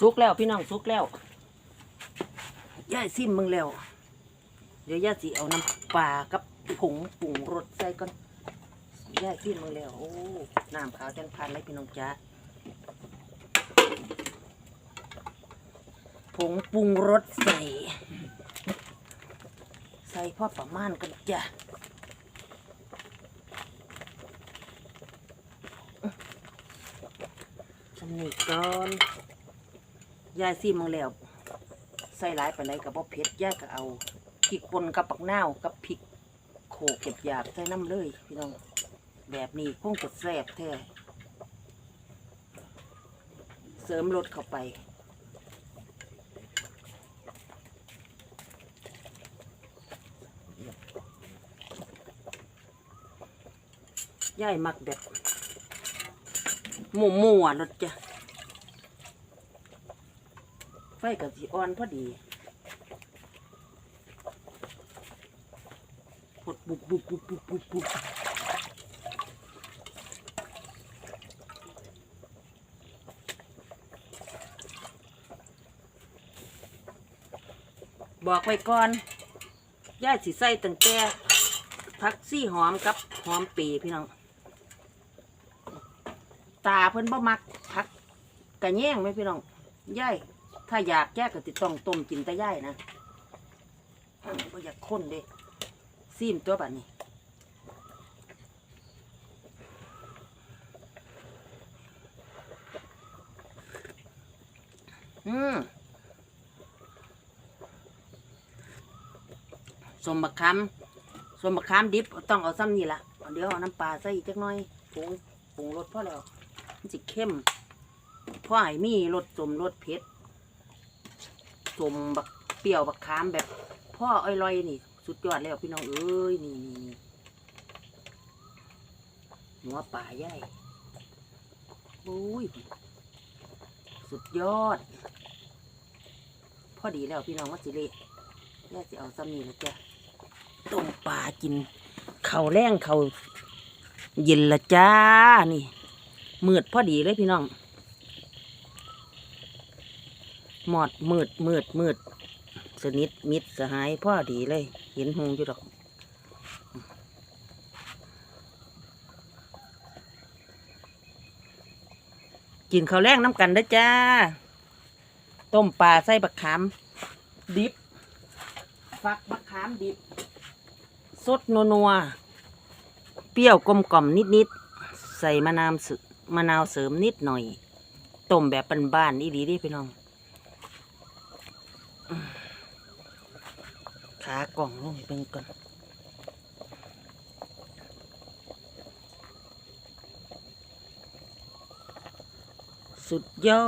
สุกแล้วพี่น้องสุกแล้วย่ายซิมมึงแล้ว เดี๋ยวย่าสิเอาน้ำปลากับผงปรุงรสใส่ก่อนย่ายซิมมึงแล้วโอ้น้ำขาวจังพันเลยพี่น้องจ้าผงปรุงรสใส่ ใส่พอประมาณกันจ้ะสำนีก่อน ยายซีมังแล้วใส่หลายไปไหนกับบ่เผ็ดยายก็เอาพริกป่นกับปักนาวกับพริกโขกเก็บหยาบใส่น้ำเลยพี่น้องแบบนี้คงจะแซ่บแท้เสริมรสเข้าไปย่ายมักแบบหมูหมูอะรถจ้ะไฟ กับสีอ่อนพอดีปดบุบบุบบุบบุบบุบบุบบอกไว้ก่อนย่ายสิใส่ตั้งแต่ผักซี่หอมกับหอมปีพี่น้อง ตาเพิ่นบ่มักผักกระแยงไหมพี่น้องย่าย ถ้าอยากแยกก็ติดต้องต้มกินแต่ย่ายนะอืมบ่อยากข้นเด้ซีมตัวแบัดนี้อืมสมบักคำสมบักคำดิบต้องเอาซ้ำนี่ละเดี๋ยวเอาน้ำปลาใส่อีกจักหน่อยปรุงปรุงรสพอแล้วมันสิเข้มพ่อให้มีรสสมรสเผ็ด สมบักเปรี้ยวบักขามแบบ พ่ออ้อยลอยนี่ สุดยอดแล้วพี่น้องเอ้ยนี่นี่นี่หัวป่าใหญ่โอ้ยสุดยอด พอดีแล้วพี่น้องวัดสิเละแม่สิเอาซ้ำนี่แล้วจ้ะต้มปลากินเข้าแรงเข้าเย็นละจ้านี่มืดพอดีเลยพี่น้อง หมอดมืดมืดมืด สนิทมิดสหายพ่อดีเลย เห็นหงอยู่ดอก กินข้าวแรงน้ำกันเด้จ้า ต้มปลาใส่บักขาม ดิบ ฟักบักขามดิบ สดนัวๆเปรี้ยวกลมกล่อมนิดๆใส่มะนาวมะนาวเสริมนิดหน่อย ต้มแบบบ้านๆนี่ดีดิพี่น้องอื้อ ขากล่องลงเบิ่งก่อนสุดยอด